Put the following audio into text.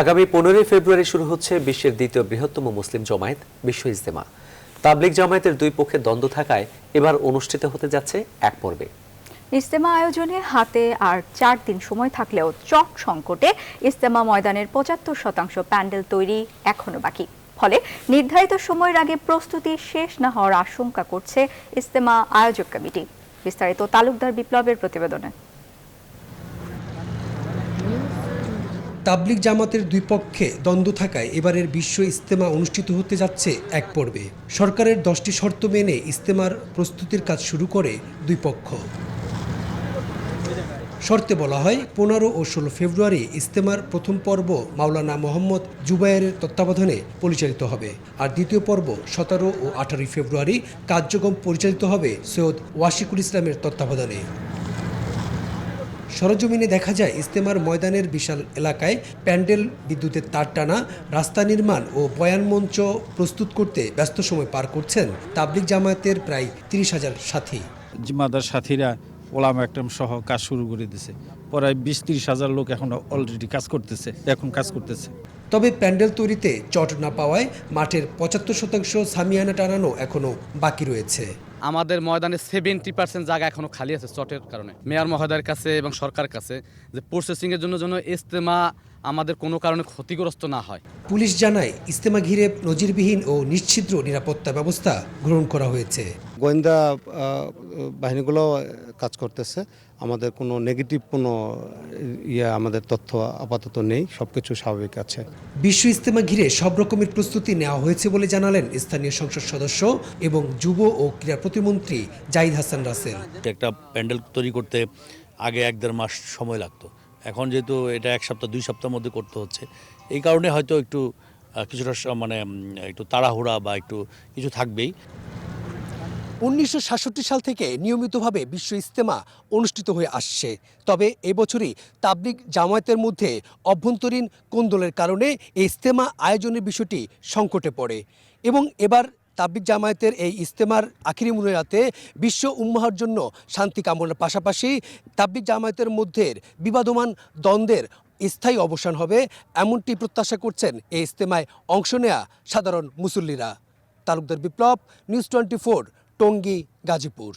আগামী পনেরোই ফেব্রুয়ারি শুরু হচ্ছে বিশ্বের দ্বিতীয় বৃহত্তম মুসলিম জমায়েত, বিশ্ব ইজতেমা। তাবলিগ জামায়াতের দুই পক্ষে দ্বন্দ্ব থাকায় এবার অনুষ্ঠিত হতে যাচ্ছে এক পর্বে। ইজতেমা আয়োজনে হাতে আর চার দিন সময় থাকলেও চট সংকটে ইজতেমা ময়দানের পঁচাত্তর শতাংশ প্যান্ডেল তৈরি এখনও বাকি। ফলে নির্ধারিত সময়ের আগে প্রস্তুতি শেষ না হওয়ার আশঙ্কা করছে ইজতেমা আয়োজক কমিটি। বিস্তারিত তালুকদার বিপ্লবের প্রতিবেদনে। তাবলিগ জামাতের দুই পক্ষে দ্বন্দ্ব থাকায় এবারের বিশ্ব ইস্তেমা অনুষ্ঠিত হতে যাচ্ছে এক পর্বে। সরকারের দশটি শর্ত মেনে ইস্তেমার প্রস্তুতির কাজ শুরু করে দুই পক্ষ। শর্তে বলা হয়, পনেরো ও ষোলো ফেব্রুয়ারি ইস্তেমার প্রথম পর্ব মাওলানা মোহাম্মদ জুবায়ের তত্ত্বাবধানে পরিচালিত হবে। আর দ্বিতীয় পর্ব সতেরো ও আঠারোই ফেব্রুয়ারি কার্যক্রম পরিচালিত হবে সৈয়দ ওয়াশিকুল ইসলামের তত্ত্বাবধানে। সরজমিনে দেখা যায় ইস্তেমার ময়দানের বিশাল এলাকায় প্যান্ডেল বিদ্যুতের তার টানা রাস্তা নির্মাণ ও বয়ান মঞ্চ প্রস্তুত করতে ব্যস্ত সময় পার করছেন তাবলিগ জামায়াতের প্রায় তিরিশ হাজার সাথী। জিম্মাদার সাথীরা ওলাম একদম সহ কাজ শুরু করে দিছে। প্রায় বিশ তিরিশ হাজার লোক এখন অলরেডি কাজ করতেছে এখন কাজ করতেছে। তবে প্যান্ডেল তৈরিতে চট না পাওয়ায় মাঠের পঁচাত্তর শতাংশ সামিয়ানা টানানো এখনও বাকি রয়েছে। আমাদের ময়দানে সেভেন্টি পার্সেন্ট জায়গা এখনও খালি আছে চটের কারণে। মেয়র মহোদয়ের কাছে এবং সরকার কাছে যে প্রসেসিংয়ের জন্য যেন ইস্তেমা আমাদের কোনো কারণে ক্ষতিগ্রস্ত না হয়। পুলিশ জানায় ইস্তেমা ঘিরে নজিরবিহীন ও নিশ্চিদ্র নিরাপত্তা ব্যবস্থা গ্রহণ করা হয়েছে। গোয়েন্দা বাহিনীগুলো কাজ করতেছে। আমাদের কোনো নেগেটিভ কোনো ইয়ে আমাদের তথ্য আপাতত নেই। সব কিছু স্বাভাবিক আছে। বিশ্ব ইস্তেমা ঘিরে সব রকমের প্রস্তুতি নেওয়া হয়েছে বলে জানালেন স্থানীয় সংসদ সদস্য এবং যুব ও ক্রীড়া প্রতিমন্ত্রী জাহিদ হাসান রাসেল। একটা প্যান্ডেল তৈরি করতে আগে এক দেড় মাস সময় লাগতো। এখন যেহেতু এটা এক সপ্তাহ, দুই সপ্তাহের মধ্যে করতে হচ্ছে, এই কারণে হয়তো একটু কিছুটা মানে একটু তাড়াহুড়া বা একটু কিছু থাকবেই। উনিশশো সাতষট্টি সাল থেকে নিয়মিতভাবে বিশ্ব ইস্তেমা অনুষ্ঠিত হয়ে আসছে। তবে এবছরই তাবলিগ জামায়াতের মধ্যে অভ্যন্তরীণ কোন্দলের কারণে এই ইস্তেমা আয়োজনের বিষয়টি সংকটে পড়ে। এবং এবার তাবলিগ জামায়াতের এই ইস্তেমার আখিরি মুনায়াতে বিশ্ব উম্মাহার জন্য শান্তি কামনার পাশাপাশি তাব্বিক জামায়াতের মধ্যে বিবাদমান দ্বন্দ্বের স্থায়ী অবসান হবে এমনটি প্রত্যাশা করছেন এই ইস্তেমায় অংশ নেয়া সাধারণ মুসল্লিরা। Talukdar Biplob, news twenty four, Tongi, Gazipur.